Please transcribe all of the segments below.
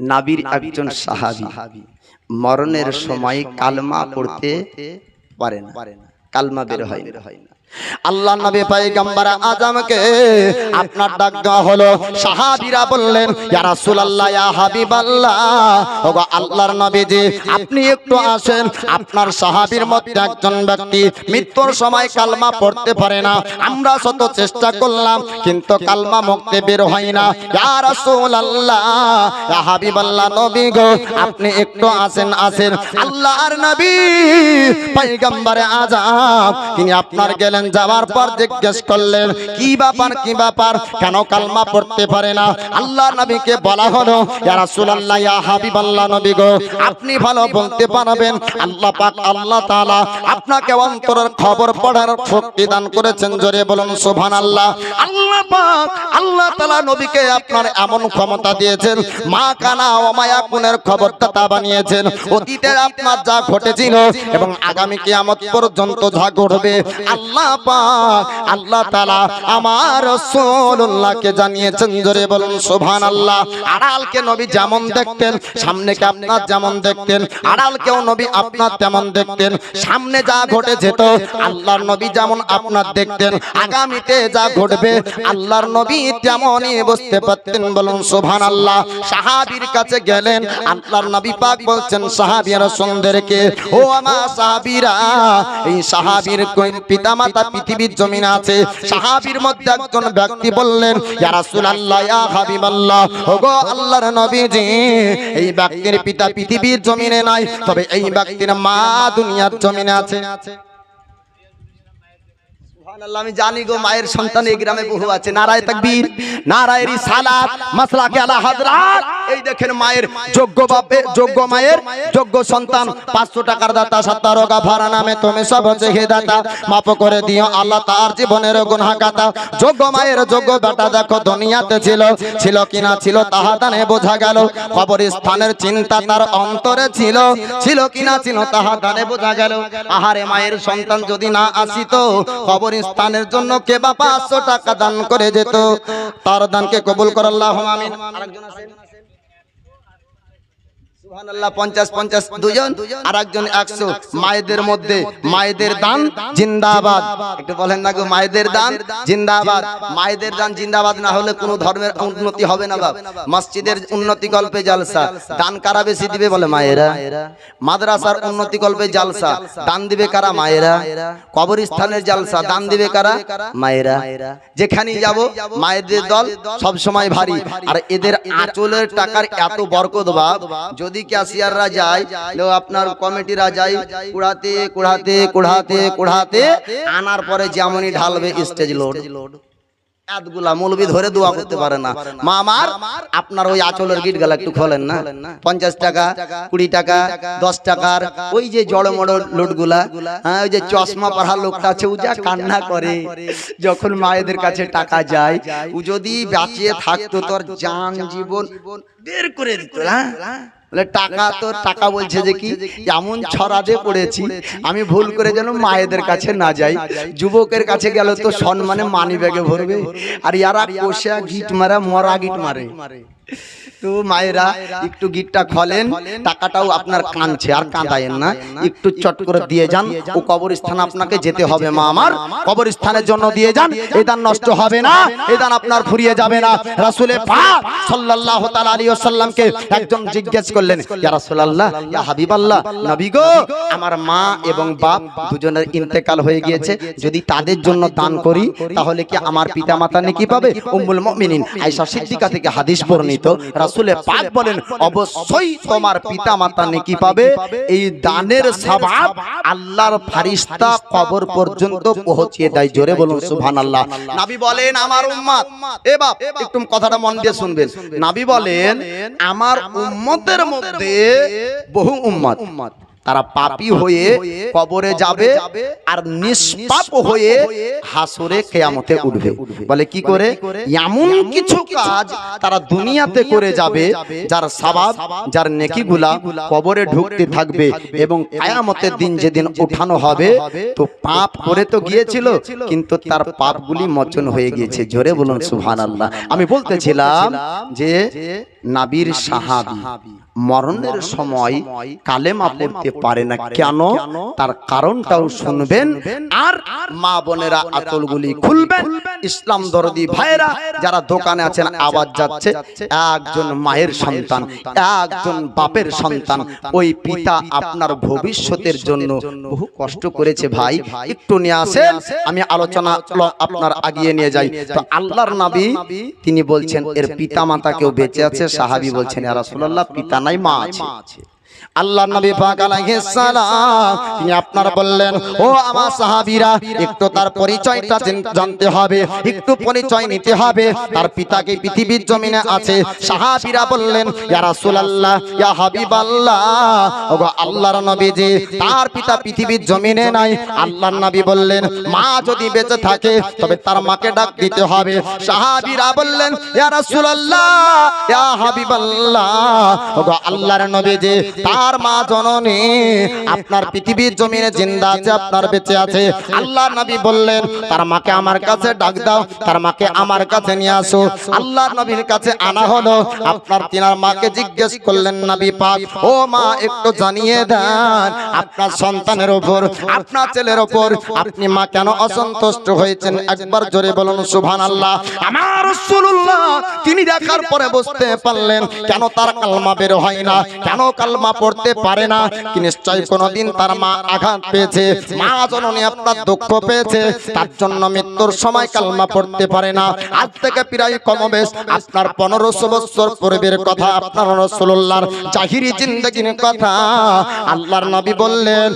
নাবির একজন সাহাবি। মরণের সময় কালমা পড়তে পারেন কালমা বের হয় না। আল্লাহ নবী পয়গম্বর আজমকে আপনার ডাক দেওয়া হলো, সাহাবীরা বললেন, ইয়া রাসূলুল্লাহ, ইয়া হাবিবাল্লাহ। ওগো আল্লাহর নবীজি, আপনি একটু আসেন, আপনার সাহাবীর মধ্যে একজন ব্যক্তি মৃত্যুর সময় কালমা পড়তে পারে না। আমরা শত চেষ্টা করলাম, কিন্তু কালমা মুখতে বের হয় না। ইয়া রাসূলুল্লাহ, ইয়া হাবিবাল্লাহ, নবী গো, আপনি একটু আসেন আসেন। আল্লাহর নবী পয়গম্বরে আজম, তিনি আপনার গেলেন যাওয়ার পর জিজ্ঞেস করলেন, কি ব্যাপার কি ব্যাপার? কেন কালমা পড়তে পারে না? আল্লাহ নবীকে বলা হলো, ইয়া রাসূলুল্লাহ, ইয়া হাবিবাল্লাহ নবী গো, আপনি ভালো বলতে পারবেন। আল্লাহ পাক, আল্লাহ তাআলা আপনাকে অন্তরের খবর পড়ার শক্তি দান করেছেন। জোরে বলুন, সুবহানাল্লাহ। আল্লাহ পাক, আল্লাহ তাআলা নবীকে আপনার এমন ক্ষমতা দিয়েছেন, মা কানা ও মায়া কুনের খবরটা তা বানিয়েছেন। অতীতে আপনার যা ঘটেছিল এবং আগামী কিয়ামত পর্যন্ত যা ঘটবে, আল্লাহ পাক আল্লাহ তাআলা আমার রাসূলুল্লাহকে জানিয়েছেন, জোরে বলুন, সুবহানাল্লাহ। আড়ালকে নবী যেমন দেখতেন, সামনেকে আপনার যেমন দেখতেন, আড়ালকেও নবী আপনার তেমন দেখতেন। সামনে যা ঘটে যেত, আল্লাহর নবী যেমন আপনার দেখতেন। আগামীতে যা ঘটবে, আল্লাহর নবী তেমনই বুঝতে পারতেন, বলুন, সুবহানাল্লাহ। সাহাবীর কাছে গেলেন, আল্লাহর নবী পাক বলছেন সাহাবীরা সুন্দরকে ও আমার সাহাবীরা, এই সাহাবীর পিতামাতা পৃথিবীর জমিনে আছে। সাহাবীর মধ্যে একজন ব্যক্তি বললেন, ইয়া রাসূলুল্লাহ, ইয়া হাবিবাল্লাহ, ওগো আল্লাহর নবীজি, এই ব্যক্তির পিতা পৃথিবীর জমিনে নাই, তবে এই ব্যক্তির মা দুনিয়ার জমিনে আছে। সুবহানাল্লাহ, আমি জানি গো মায়ের সন্তান এই গ্রামে বহু আছে। নারায় তাকবীর নারায় রিসালাত মাসলাকে আলা হযরত। এই দেখেন মায়ের যোগ্য বাপে যোগ্য মায়ের যোগ্য সন্তান। 500 টাকার দাতা ভাড়া নামে তুমি সব দাতা মাফ করে দিও আল্লাহ তার জীবনের গুনাহ যোগ্য মায়ের যোগ্য বেটা দেখো দুনিয়াতে ছিল ছিল কিনা ছিল তাহা দানে বোঝা গেল। কবরস্থানের চিন্তা তার অন্তরে ছিল ছিল কিনা ছিল তাহা দানে বোঝা গেল। আহারে মায়ের সন্তান যদি না আসিত কবরস্থানের জন্য কে বা পাঁচশো টাকা দান করে যেত তার দানকে কবুল করার লাভ আমিন? মাদ্রাসার উন্নতি কল্পে জালসা। দান দিবে কারা মায়েরা? কবরস্থানের জালসা। দান দিবে কারা মায়েরা? যেখানেই যাব, মায়েদের দল সব সময় ভারী। আর এদের আঁচলের টাকার এত বরকত, বাপ। যদি ক্যাশিয়াররা যায় আপনার কমিটিরা যায়, কুড়াতে কুড়াতে কুড়াতে কুড়াতে, আনার পরে যেমনই ঢালবে স্টেজ লোড এতগুলা পারে পঞ্চাশ টাকা, কুড়ি টাকা, দশ টাকার ওই যে জড় মড় হ্যাঁ ওই যে চশমা পড়া লোকটা আছে, ও যা কান্না করে। যখন মায়েদের কাছে টাকা যায়, ও যদি বাঁচিয়ে থাকতো, তোর জান জীবন বের করে দিত হ্যাঁ? বলে টাকা তো টাকা বলছে যে কি? এমন ছড়াতে পড়েছি আমি ভুল করে যেন মায়েদের কাছে না যাই। যুবকের কাছে গেল তো সম্মানে মানি ব্যাগে ভরবে। আর ইয়ারা কোষা গিট মারা মরা। গিট মারে। তো মায়েরা একটু গিটটা খলেন, টাকাটাও আপনার কাঁদছে, আর কাঁদায়েন না। একটু চট করে দিয়ে যান, ও কবরস্থান আপনাকে যেতে হবে মা আমার। কবরস্থানের জন্য দিয়ে যান এই দান নষ্ট হবে না এই দান আপনার ফুরিয়ে যাবে না। রাসূলে পাক সাল্লাল্লাহু তাআলা আলাইহি ওয়াসাল্লামকে একজন জিজ্ঞেস করলেন, ইয়া রাসূলুল্লাহ, ইয়া হাবিবাল্লাহ, নবী গো, আমার মা এবং বাপ দুজনের ইন্তেকাল হয়ে গিয়েছে, যদি তাদের জন্য দান করি, তাহলে কি আমার পিতামাতা নেকি পাবে? উম্মুল মুমিনিন, আয়েশা সিদ্দিকা থেকে হাদিস বর্ণিত। রাসূলে পাক বলেন অবশ্যই তোমার পিতা মাতা নেকি পাবে? এই দানের স্বভাব আল্লাহর ফারিস্তা কবর পর্যন্ত পৌঁছিয়ে দেয় জোরে বলুন সুবহানাল্লাহ। নাবি বলেন আমার উম্মাদ এ বাপ একটু কথাটা মন দিয়ে শুনবেন। নাবি বলেন আমার উম্মতের মধ্যে বহু উম্মত। তারা পাপী হয়ে কবরে যাবে আর নিষ্পাপ হয়ে হাসরে কেয়ামতে উঠবে। বলে কি করে? এমন কিছু কাজ তারা দুনিয়াতে করে যাবে যার সবাব যার নেকিগুলা কবরে ঢুকতে থাকবে এবং কেয়ামতের দিন যেদিন উঠানো হবে তো পাপ করে তো গিয়েছিল কিন্তু তার পাপগুলি মোচন হয়ে গিয়েছে। জোরে বলুন সুবহানাল্লাহ। আমি বলতেছিলাম যে নাবির সাহাবী। মরণের সময় কালেমা পড়তে পারে না কেন? তার কারণটাও শুনবেন। আর মা বোনেরা আতলগুলি খুলবেন। ইসলাম দরদি ভাইরা যারা দোকানে আছেন আওয়াজ যাচ্ছে। একজন মায়ের সন্তান একজন বাপের সন্তান। ওই পিতা আপনার ভবিষ্যতের জন্য বহু কষ্ট করেছে ভাই। একটু নিয়ে আসেন। আমি আলোচনা আপনার আগিয়ে নিয়ে যাই। তো আল্লাহর নাবি তিনি বলছেন এর পিতা মাতা কেউ বেঁচে আছে সাহাবি বলছেন রাসূলুল্লাহ পিতা নাই মা আছে আল্লাহ নবী পাক আলাইহিস সালাম, তিনি আপনার বললেন, ও আমার সাহাবীরা, একটু তার পরিচয়টা জানতে হবে, একটু পরিচয় নিতে হবে। তার পিতা পিতাকে পৃথিবীর জমিনে আছে। সাহাবীরা বললেন, ইয়া রাসূলুল্লাহ, ইয়া হাবিবাল্লাহ। ওগো আল্লাহর নবী যে তার পিতা পৃথিবীর জমিনে নাই। আল্লাহর নবী বললেন, মা যদি বেঁচে থাকে, তবে তার মাকে ডাক দিতে হবে। সাহাবীরা বললেন, ইয়া রাসূলুল্লাহ, ইয়া হাবিবাল্লাহ। ওগো আল্লাহর নবী যে তার মা জননী, আপনার পৃথিবীর জমিনে জিন্দা আছে, আপনার বেঁচে আছে। আল্লাহ নবী বললেন, তার মাকে আমার কাছে ডাক দাও, তার মাকে আমার কাছে নিয়ে আসো। আল্লাহ নবীর কাছে আনা হলো। আপনার তিনার মাকে জিজ্ঞেস করলেন, নবী পাক, ও মা, একটু জানিয়ে দেন, আপনার সন্তানের ওপর আপনার ছেলের ওপর আপনি মা কেন অসন্তুষ্ট হয়েছেন? একবার জোরে বলুন, সুবহানাল্লাহ। আমার রাসূলুল্লাহ, তিনি দেখার পরে বুঝতে পারলেন, কেন তার কালমা বের হয় না, কেন কালমা পড়তে পারে না, কি নিশ্চয় কোনোদিন তার মা আঘাত পেয়েছে। মা জননী আপনার দুঃখ পেয়েছে, তার জন্য মৃত্যুর সময় কালমা পড়তে পারে না। আজ থেকে প্রায় কমবেশ, আপনার পনেরোশো বছর পূর্বের কথা আপনার রসুল্লাহর জাহিরি জিন্দগির কথা। আল্লাহর নবী বললেন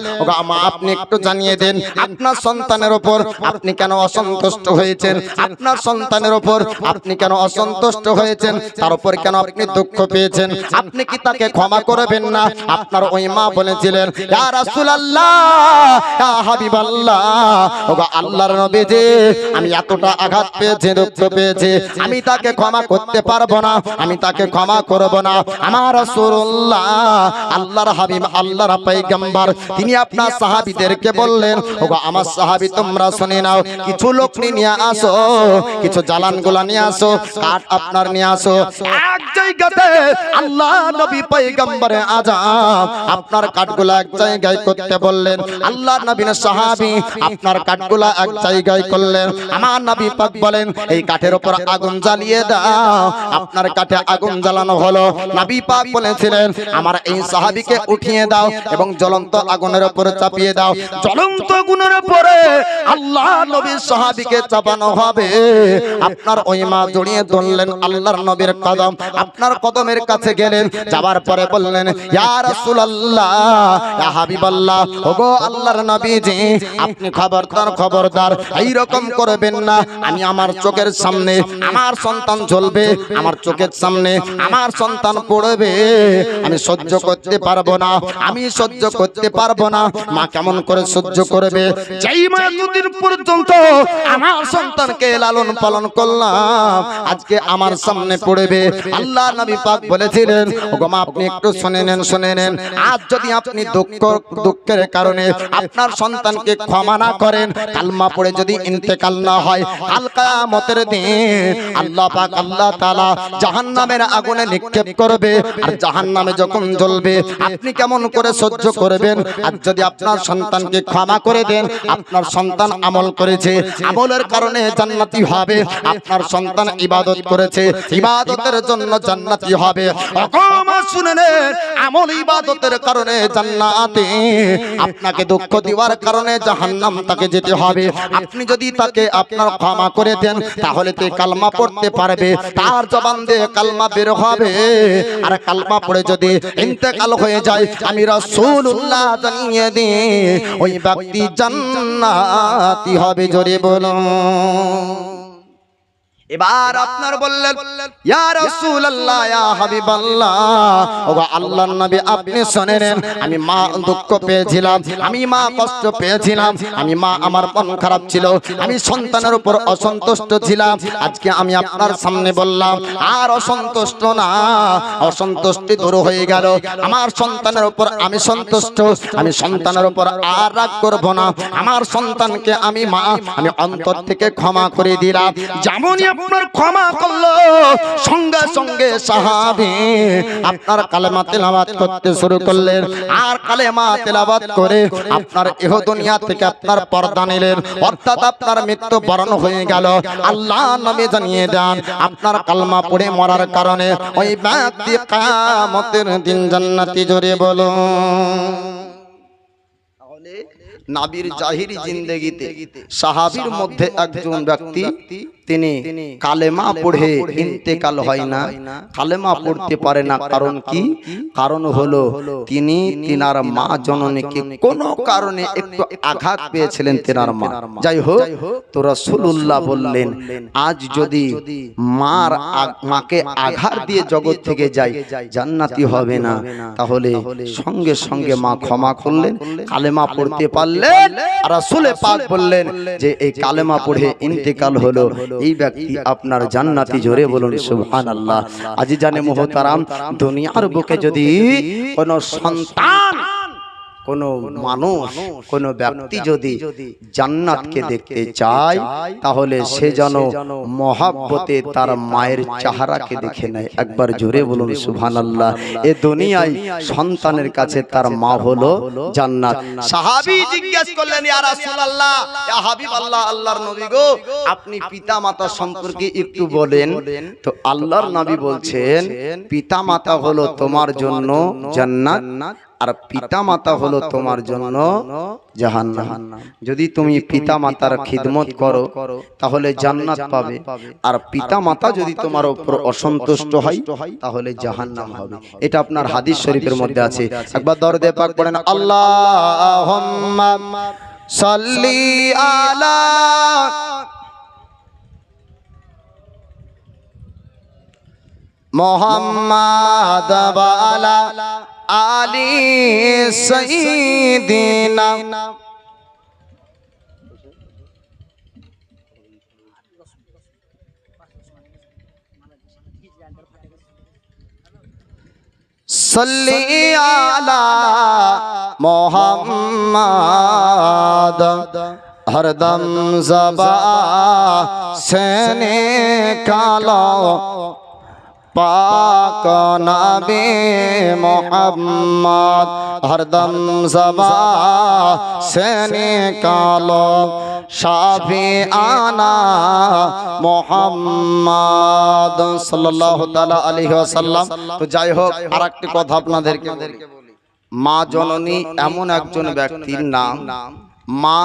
মা আপনি একটু জানিয়ে দেন, আপনার সন্তানের ওপর আপনি কেন অসন্তুষ্ট হয়েছেন? আপনার সন্তানের ওপর আপনি কেন অসন্তুষ্ট হয়েছেন? তার উপর কেন আপনি দুঃখ পেয়েছেন? আপনি কি তাকে ক্ষমা করবেন না? আপনার ওই মা বলেছিলেন ইয়া রাসূলুল্লাহ ইয়া হাবিবাল্লাহ ওগো আল্লাহর নবী যে আমি এতটা আঘাত পেয়েছি দুঃখ পেয়েছি আমি তাকে ক্ষমা করতে পারব না আমি তাকে ক্ষমা করব না আমার রাসূলুল্লাহ আল্লাহর হাবিব আল্লাহর পয়গম্বর তিনি আপনার সাহাবীদেরকে বললেন ওগো আমার সাহাবী তোমরা শুনে নাও কিছু লোক নিয়ে আসো কিছু জালানগুলা নিয়ে আসো কাঠ আপনার নিয়ে আসো এক জায়গাতে আল্লাহ নবী পয়গম্বরে আজাম আপনার কাঠগুলা এক জায়গায় করতে বললেন। আল্লাহ নবীর সাহাবী আপনার কাঠগুলা এক জায়গায় করলেন। আমার নবী পাক বলেন, এই কাঠের উপর আগুন জ্বালিয়ে দাও। আপনার কাঠে আগুন জ্বালানো হলো। নবী পাক বলেছিলেন, আমার এই সাহাবীকে উঠিয়ে দাও এবং জ্বলন্ত আগুনের উপর চাপিয়ে দাও। জ্বলন্ত আগুনের উপরে আল্লাহ নবীর সাহাবীকে চাপানো হবে। আপনার ওই মা জড়িয়ে ধরলেন আল্লাহর নবীর কদম। আপনার কদমের কাছে গেলেন, যাবার পরে বললেন ইয়া চোখের সামনে, আমার সন্তান জ্বলবে আমার চোখের সামনে, আমার সন্তান পড়বে। আমি সহ্য করতে পারব না, আমি সহ্য করতে পারব না। মা কেমন করে সহ্য করবে? যেই মা এতদিন পর্যন্ত আমার সন্তানকে লালন পালন করলাম, আজকে আমার সামনে পড়বে। আল্লাহ নবী পাক বলেছিলেন, ওগো মা, আপনি একটু শুনে নেন, শুনে নেন। আজ যদি আপনি দুঃখ দুঃখের কারণে আপনার সন্তানকে ক্ষমা না করেন, কালমা পড়ে যদি ইন্তেকাল না হয়, কাল কিয়ামতের দিন আল্লাহ পাক আল্লাহ তাআলা জাহান্নামের আগুনে নিক্ষেপ করবে। আর জাহান্নামে যখন জ্বলবে, আপনি কেমন করে সহ্য করবেন? আর যদি আপনার সন্তানকে ক্ষমা করে দেন, আপনার সন্তান আমল করেছে, আমলের কারণে জান্নাতি হবে। আপনার সন্তান ইবাদত করেছে, ইবাদতের জন্য জান্নাতি হবে। আমল ইবাদতের কারণে জান্নাতে। আপনাকে দুঃখ দেওয়ার কারণে জাহান্নাম তাকে যেতে হবে। আপনি যদি তাকে আপনার ক্ষমা করে দেন, তাহলে তে কালমা পড়তে পারবে। তার জবান দিয়ে কালমা বের হবে। আর কালমা পড়ে যদি ইন্তেকাল হয়ে যায়, আমি রাসূলুল্লাহ জানিয়ে দিই, ওই ব্যক্তি জান্নাতি হবে, জোরে বলুন। এবার আপনার বললেন ইয়া রাসূলুল্লাহ ইয়া হাবিবাল্লাহ। ওগো আল্লাহর নবী আপনি শুনেন আমি মা দুঃখ পেয়েছিলাম আমি মা কষ্ট পেয়েছিলাম আমি মা আমার মন খারাপ ছিল আমি সন্তানের উপর অসন্তুষ্ট ছিলাম আজকে আমি আপনার সামনে বললাম আর অসন্তুষ্ট না অসন্তুষ্টি দূর হয়ে গেল আমার সন্তানের উপর আমি সন্তুষ্ট আমি সন্তানের উপর আর রাগ করব না আমার সন্তানকে আমি মা আমি অন্তর থেকে ক্ষমা করে দিলাম যেমনই আপনার ক্ষমা করল। সঙ্গে সঙ্গে সাহাবি আপনার কালেমা তেলাবাত করতে শুরু করলেন। আর কালেমা তেলাবাত করে আপনার এহ দুনিয়া থেকে আপনার পর্দা নিলেন। অর্থাৎ আপনার মৃত্যু বরণ হয়ে গেল। আল্লাহ নবী জানিয়ে দেন, আপনার কালমা পড়ে মরার কারণে ওই ব্যক্তি কামতের দিন জান্নাতি জোরে বলো নাবির জাহিরি জিন্দেগিতে সাহাবীর মধ্যে একজন ব্যক্তি তিনি কালেমা পড়ে ইন্তেকাল হয় না। কালেমা পড়তে পারে না কারণ কি? কারণ হলো তিনি তিনার মা জননীকে কোনো কারণে একটু আঘাত পেয়েছিলেন তেনার মা। যাই হোক তো রাসূলুল্লাহ বললেন আজ যদি মার মাকে আঘাত দিয়ে জগৎ থেকে যায় জান্নাতি হবে না। তাহলে সঙ্গে সঙ্গে মা ক্ষমা করলেন কালেমা পড়তে পারলেন আর রাসূলে পাক বললেন যে এই কালেমা পড়ে ইন্তেকাল হলো। এই ব্যক্তি আপনার জান্নাতি জোরে বলুন সুহান আল্লাহ আজি জানে মোহতারাম দুনিয়ার বুকে যদি কোন সন্তান কোন মানুষ কোন ব্যক্তি যদি জান্নাতকে দেখতে চায় তাহলে সে যেন মহাব্বতে তার মায়ের চেহারাকে দেখে নেয়। একবার জোরে বলুন সুবহানাল্লাহ। এ দুনিয়ায় সন্তানের কাছে তার মা হলো জান্নাত। সাহাবী জিজ্ঞেস করলেন ইয়া রাসূলুল্লাহ ইয়া হাবিবাল্লাহ আল্লাহর নবী গো আপনি পিতা মাতা সম্পর্কে একটু বলেন। তো আল্লাহর নবী বলছেন পিতা মাতা হলো তোমার জন্য জান্নাত। আর পিতা মাতা হলো তোমার জন্য জাহান্নাম। যদি তুমি পিতা মাতার খিদমত করো তাহলে জান্নাত পাবে। আর পিতা মাতা যদি তোমার উপর অসন্তুষ্ট হয় তাহলে জাহান্নাম হবে। এটা আপনার হাদিস শরীফের মধ্যে আছে। একবার দরদে পাক পড়েন আল্লাহুম্মা সাল্লি আলা মোহাম্মদ বালা আলী সঈদিনা صلی علی محمد ہر دم زبا سے نکالو পাক নবী মোহাম্মদ হরদম জবা সে নিকালো শাফি আনা মোহাম্মদ সাল্লাল্লাহু তাআলা আলাইহি ওয়াসাল্লাম তো যাই হোক আরেকটি কথা আপনাদেরকে বলি মা জননী এমন একজন ব্যক্তির নাম মা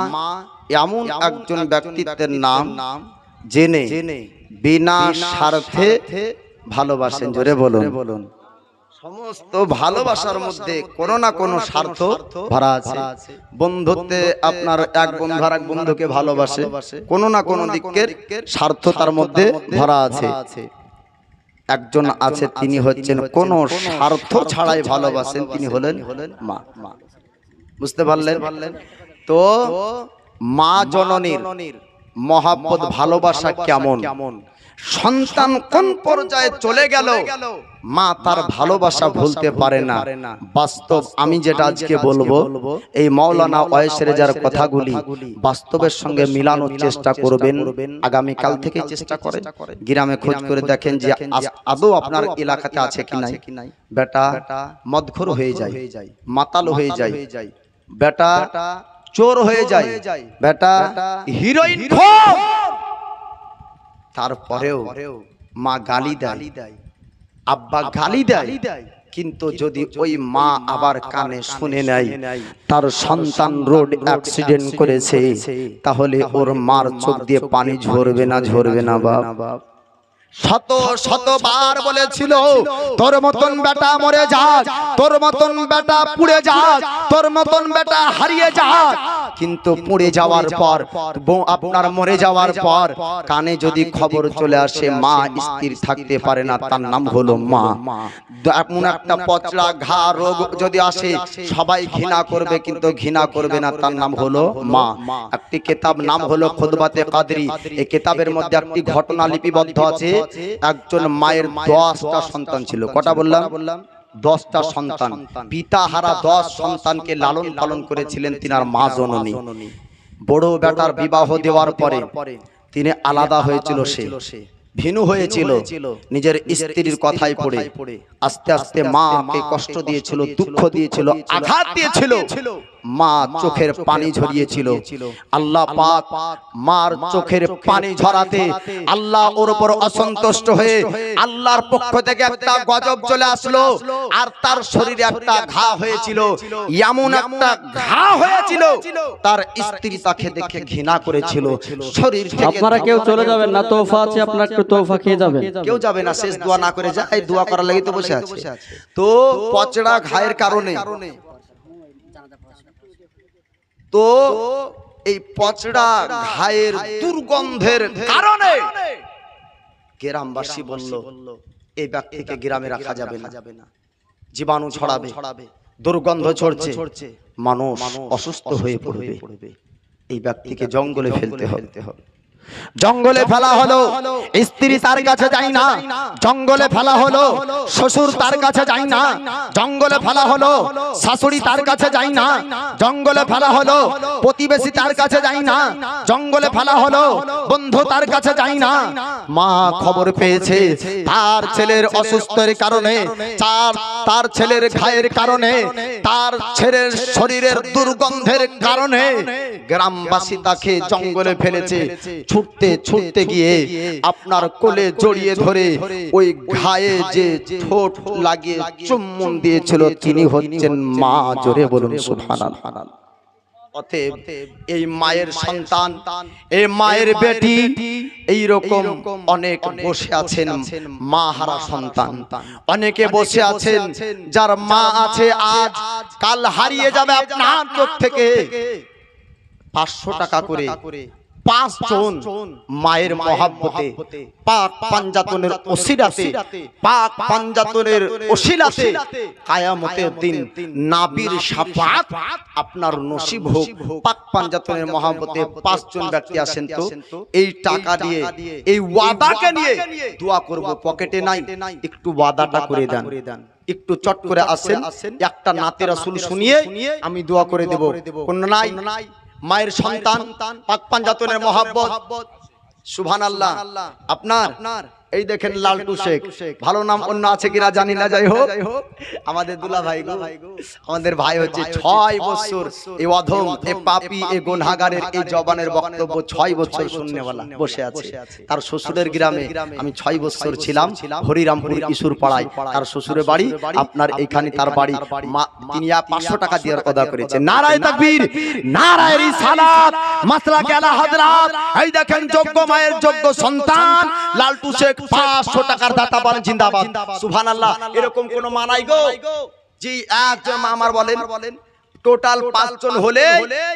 এমন একজন ব্যক্তিত্বের নাম জেনে বিনা স্বার্থে ভালোবাসেন জোরে বলুন। বলুন। সমস্ত ভালোবাসার মধ্যে কোনো না কোনো স্বার্থ ভরা আছে। বন্ধুত্বে আপনার এক বন্ধু আর এক বন্ধুকে ভালোবাসে। কোনো না কোনো দিকের স্বার্থ তার মধ্যে ভরা আছে। একজন আছে তিনি হচ্ছেন কোন স্বার্থ ছাড়াই ভালোবাসেন তিনি হলেন হলেন মা। বুঝতে পারলেন? তো মা জননীর মহাব্বত ভালোবাসা কেমন? কেমন? সন্তান কোন পর্যায়ে চলে গেল? মা তার ভালোবাসা ভুলতে পারে না। বাস্তব আমি যেটা আজকে বলব এই মাওলানা ওয়েসের যার কথাগুলি বাস্তবের সঙ্গে মিলানোর চেষ্টা করবেন। আগামী কাল থেকে চেষ্টা করে গ্রামে খোঁজ করে দেখেন যে আদৌ আপনার এলাকাতে আছে কি নাই? বেটা মদঘর হয়ে যায়। মাতাল হয়ে যায়। বেটা চোর হয়ে যায়। বেটা হিরোইন তারপরেও মা গালি দেয়। আব্বা গালি দেয়। কিন্তু যদি ওই মা আবার কানে শুনে নেয় তার সন্তান রোড অ্যাক্সিডেন্ট করেছে। তাহলে ওর মার চোখ দিয়ে পানি ঝরবে না ঝরবে না বাপ। শত শতবার বলেছিল, তোর মতন বেটা মরে যাক তোর মতন বেটা পুড়ে যাক তোর মতন বেটা হারিয়ে যাক কিন্তু পুড়ে যাওয়ার পর আপনার মরে যাওয়ার পর, কানে যদি খবর চলে আসে, মা স্থির থাকতে পারে না, তার নাম হলো মা। এমন একটা পচড়া ঘা রোগ যদি আসে, সবাই ঘৃণা করবে, কিন্তু ঘৃণা করবে না, তার নাম হলো মা। একটি কেতাব নাম হলো খোদবাতে কাদরি। এই কেতাবের মধ্যে একটি ঘটনা লিপিবদ্ধ আছে একজন মায়ের দশটা সন্তান ছিল। কটা বললাম? বললাম? দশটা সন্তান। পিতা হারা দশ সন্তানকে লালন পালন করেছিলেন তিনার মা জননী। বড় বেটার বিবাহ দেওয়ার পরে তিনি আলাদা হয়েছিল সে। ভিনু হয়েছিল। নিজের স্ত্রীর কথাই পড়ে। আস্তে আস্তে মাকে কষ্ট দিয়েছিল দুঃখ দিয়েছিল আঘাত দিয়েছিল। মা চোখের পানি ঝরিয়েছিল। আল্লাহ পাক মার চোখের পানি ঝরাতে আল্লাহ ওর উপর অসন্তুষ্ট হয়ে আল্লাহর পক্ষ থেকে একটা গজব চলে আসলো আর তার শরীরে একটা ঘা হয়েছিল। এমন একটা ঘা হয়েছিল। তার স্ত্রী তাকে দেখে ঘৃণা করেছিল। শরীর থেকে আপনারা কেউ চলে যাবেন না? তোফা আছে আপনারা একটু তোফা খেয়ে যাবেন। কেউ যাবে না শেষ দোয়া না করে যায় দোয়া করার লাগি তো বসে আছে। তো পচড়া ঘায়ের কারণে। তো এই পচড়া ঘায়ের দুর্গন্ধের কারণে গ্রামবাসী বলল এই ব্যক্তিকে গ্রামে রাখা যাবে না। জীবাণু ছড়াবে দুর্গন্ধ ছড়ছে মানুষ অসুস্থ হয়ে পড়বে। এই ব্যক্তিকে জঙ্গলে ফেলতে হবে। জঙ্গলে ফেলা হলো স্ত্রী তার কাছে যায় না জঙ্গলে ফেলা হলো শ্বশুর তার কাছে যায় না জঙ্গলে ফেলা হলো শাশুড়ি তার কাছে যায় না জঙ্গলে ফেলা হলো প্রতিবেশী তার কাছে যায় না জঙ্গলে ফেলা হলো বন্ধু তার কাছে যায় না মা খবর পেয়েছে তার ছেলের অসুস্থের কারণে তার তার ছেলের ঘায়ের কারণে তার ছেলের শরীরের দুর্গন্ধের কারণে গ্রামবাসী তাকে জঙ্গলে ফেলেছে ছুটতে ছুটতে গিয়ে আপনার কোলে জড়িয়ে ধরে ওই ঘায়ে যে ঠোঁট লাগিয়ে চুম্বন দিয়েছিল তিনি হচ্ছেন মা জোরে বলুন সুবহানাল্লাহ। অতএব এই মায়ের সন্তান এই মায়ের বেটি এই রকম অনেক বসে আছেন মা হারা সন্তান। অনেকে বসে আছেন যার মা আছে আজ কাল হারিয়ে যাবে আপনার চোখ থেকে। পাঁচশো টাকা করে। পাঁচ জন মায়ের মহাব্বতে পাক পাঞ্জাতনের ওসিরাতে পাক পাঞ্জাতনের ওসিলাতে কায়ামতের দিন নাবির সাফাত আপনার নসিব হোক। পাক পাঞ্জাতনের মহাব্বতে পাঁচ জন ব্যক্তি আসেন তো। এই টাকা দিয়ে এই ওয়াদাকে নিয়ে দোয়া করব পকেটে নাই একটু ওয়াদাটা করে দেন। একটু চট করে আসেন একটা নাতে রাসূল শুনিয়ে আমি দোয়া করে দেব। কোন নাই মায়ের সন্তান পাক পাঞ্জাতনের মহাব্বত। সুভান আল্লাহ আপনার এই দেখেন লালটু শেখ ভালো নাম অন্য আছে কিনা জানি না যাই হোক। আমাদের দুলা ভাই গো। আমাদের ভাই হচ্ছে ছয় বছর। এই অধম এ পাপি এ গুনহাগারের এই জবানের বক্তব্য ছয় বছর শুননেওয়ালা বসে আছে। তার শ্বশুরের গ্রামে আমি ছয় বছর ছিলাম হরিরামপুর ইসুর পাড়ায়। তার শ্বশুরের বাড়ি আপনার এইখানে তার বাড়ি। তিনি পাঁচশো টাকা দিয়ে অদা করেছে। নারায় তাকবীর নারায় রিসালাত মাসলা কেলা হযরত এই দেখেন যোগ্য মায়ের যোগ্য সন্তান লালটু শেখ পাঁচশো টাকার দাতা বলেন জিন্দাবাদ। সুবহানাল্লাহ এরকম কোন মানাই গো। জি একজন আমার বলেন বলেন টোটাল পাঁচজন হলে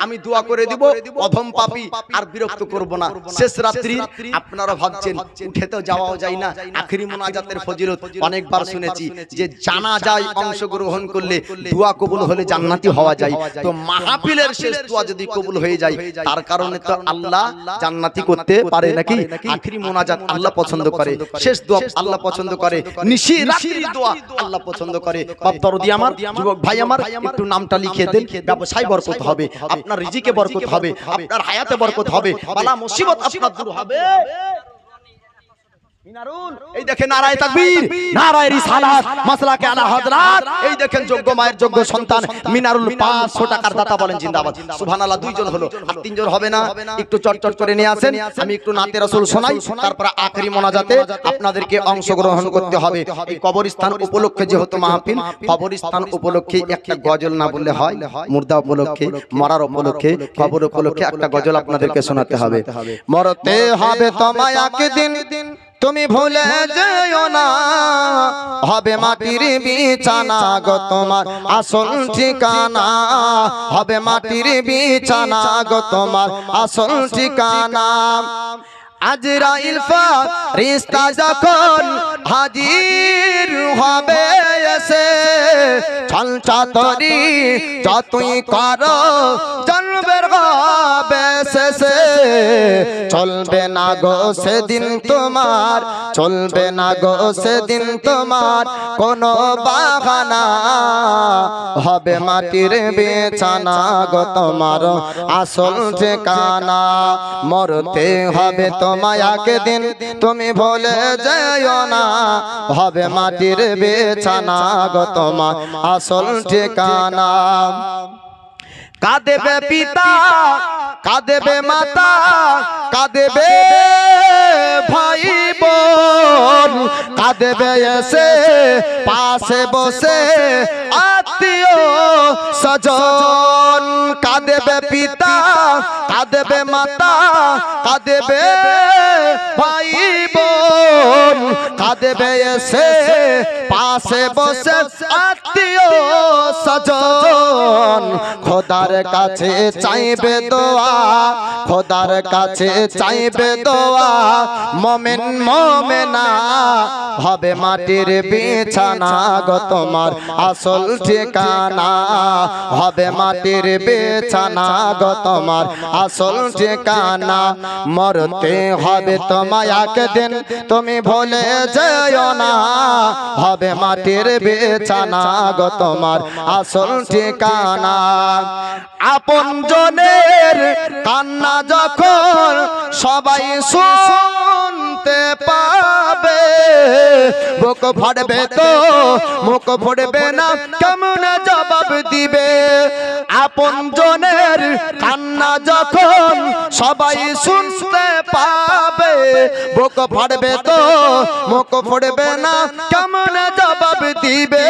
আমি দোয়া করে দিব অধম পাপি আর বিরক্ত করব না। শেষ রাত্রি আপনারা ভাবছেন উঠে তো যাওয়াও যায় না। আখেরি মোনাজাতের ফজিলত অনেকবার শুনেছি। যে জানা যায় অংশগ্রহণ করলে দোয়া কবুল হলে জান্নাতি হওয়া যায়। তো মাহফিলের শেষ দোয়া যদি কবুল হয়ে যায় তার কারণে তো আল্লাহ জান্নাতি করতে পারে নাকি? আখেরি মোনাজাত আল্লাহ পছন্দ করে। শেষ দোয়া আল্লাহ পছন্দ করে। নিশি রাত্রির দোয়া আল্লাহ পছন্দ করে। বাপ দরদি আমার যুবক ভাই আমার একটু নামটা লিখে দেন ব্যবসায় বরকত হবে আপনার রিজিকে বরকত হবে আপনার হায়াতে বরকত হবে বালা মুসিবত আপনার দূর হবে। এই দেখেন নারায় তাকবীর নারায় রিসালাত মাসলাকে আলা হযরত। এই দেখেন যোগ্য মায়ের যোগ্য সন্তান মিনারুল 500 টাকার দাতা বলেন জিন্দাবাদ। সুবহানাল্লাহ দুইজন হলো। আর তিনজন হবে না? একটু চটচট করে নিয়ে আসেন। আমি একটু নাতে রাসূল শোনাই তারপর আখেরি মোনাজাতে আপনাদেরকে অংশগ্রহণ করতে হবে। এই কবরস্থান উপলক্ষে যেহেতু মাহফিল কবরস্থান উপলক্ষে একটা গজল না বললে হয় মুর্দা উপলক্ষে মরার উপলক্ষে কবর উপলক্ষে একটা গজল আপনাদেরকে শোনাতে হবে। মরতে হবে তোমায় একদিন। তুমি ভুলে যেও না। হবে মাটির বিছানা গো তোমার আসল ঠিকানা। হবে মাটির বিছানা গো তোমার আসল ঠিকানা। আজরাইল রিস্তা যখন হাজির হবে এসে, ছল চাতরি যতই কর, জন্মের হবে শেষে। চলবে না গো সেদিন তোমার, চলবে না গো সেদিন তোমার কোনো বাগানা হবে মাটির বেছানা গো তোমার। আসল ঠিকানা, মরতে হবে তোমায় একদিন। তুমি ভুলে যেও না, হবে মাটির বেছানা গো তোমার। আসল ঠিকানা। কাঁদেবে পিতা, কাঁদেবে মাতা, কাঁদেবে ভাই বোন কাঁদেবে এসে, পাশে বসে আত্মীয় স্বজন। কাঁদেবে পিতা, কাঁদেবে মাতা, কাঁদেবে ভাই বোন কাঁদেবে এসে, পাশে বসে আত্মীয় স্বজন খোদার কাছে চাইবে দোয়া। খোদার কাছে চাইবে দোয়া। মমেন মমেনা হবে মাটির বিছানা গো তোমার আসল ঠিকানা। হবে মাটির বিছানা গো তোমার আসল ঠিকানা। মরতে হবে তোমায় একদিন। তুমি ভুলে যেও না। হবে মাটির বিছানা গো তোমার আসল ঠিকানা। আপন জনের কান্না যখন সবাই শুনতে পাবে বুক ফাড়বে তো মুখ ফুটবে না কেমন জবাব দিবে। আপন জনের কান্না যখন সবাই শুনতে পাবে, বুক ফাড়বে তো, মুখ ফুটবে না, কেমন জবাব দিবে?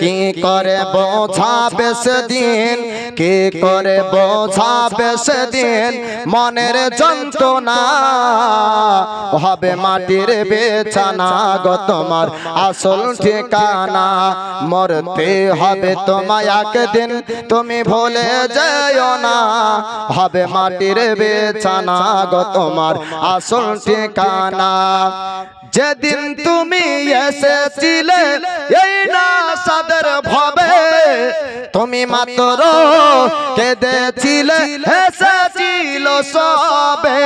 কি করে বোঝাবে সেদিন? কি করে বোঝাবে সেদিন? মনের যন্ত্রণা হবে মাটির বেছানা গো তোমার। আসল ঠিকানা মরতে হবে তোমায় একদিন তুমি ভুলে যেও না। হবে মাটির বেছানা গো তোমার আসল ঠিকানা। যেদিন তুমি এসেছিলে, এই না সাদর ভবে তুমি মাত্র কেঁদেছিলে এসেছিল সবে।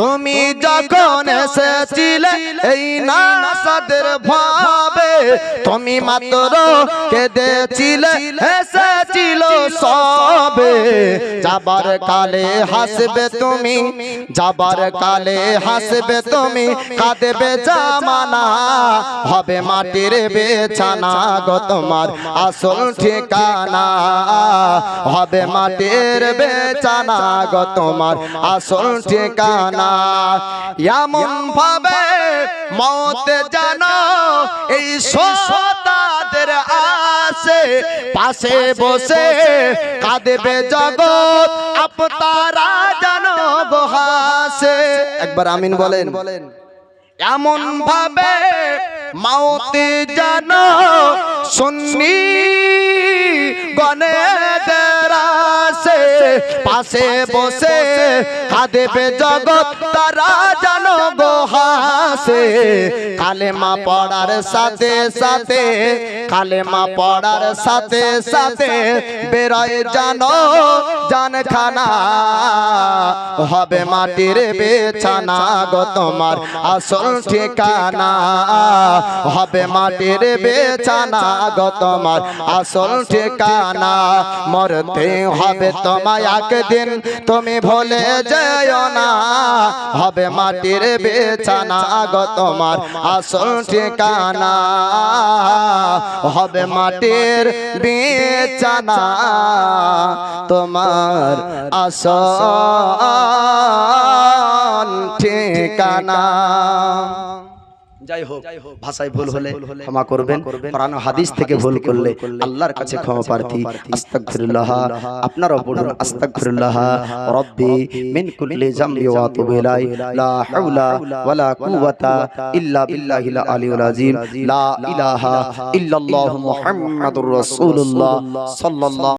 তুমি যখন এসেছিলে এই না সাদের ভাবে। তুমি মাত্র কেঁদেছিলে এসেছিল সবে। যাবার কালে হাসবে তুমি যাবার কালে হাসবে তুমি কাঁদবে জামানা। হবে মাটির বেছানা গো তোমার আসল ঠিকানা। হবে মাটির বেছানা গো তোমার আসল ঠিকানা। এমন ভাবে মত জানো এই সতাদের আসে। পাশে বসে কাঁদবে জগৎ। আপতারা জানো বহাসে একবার আমিন বলেন। বলেন। এমন ভাবে মাওতে জানো সুন্নি গনে দেরাসে পাশে বসে কাঁদেবে জগৎ তারা জানো গোহাসে কালেমা পড়ার সাথে সাথে, কালেমা পড়ার সাথে সাথে বেরোয় জানো জানখানা। হবে মাটির বেছানা গো তোমার আসল ঠিকানা। হবে মাটির বেছানা গো তোমার আসল ঠিকানা। মরতে হবে তোমায় একদিন। তুমি ভুলে যেও না। হবে মাটির বেছানা গো তোমার আসল ঠিকানা। হবে মাটির বেছানা তোমার আসল ঠিকানা। যাই হোক ভাষায় ভুল হলে ক্ষমা করবেন। কোরআন ও হাদিস থেকে ভুল করলে আল্লাহর কাছে ক্ষমা প্রার্থী আস্তাগফিরুল্লাহ। আপনারা পড়ুন আস্তাগফিরুল্লাহ। রব্বি মিন কুল্লি জামবি ওয়া আতুবু ইলাই লা হাওলা ওয়ালা কুওয়াতা ইল্লা বিল্লাহিল আলিয়্যিল আযীম লা ইলাহা ইল্লাল্লাহু মুহাম্মাদুর রাসূলুল্লাহ। সাল্লাল্লাহু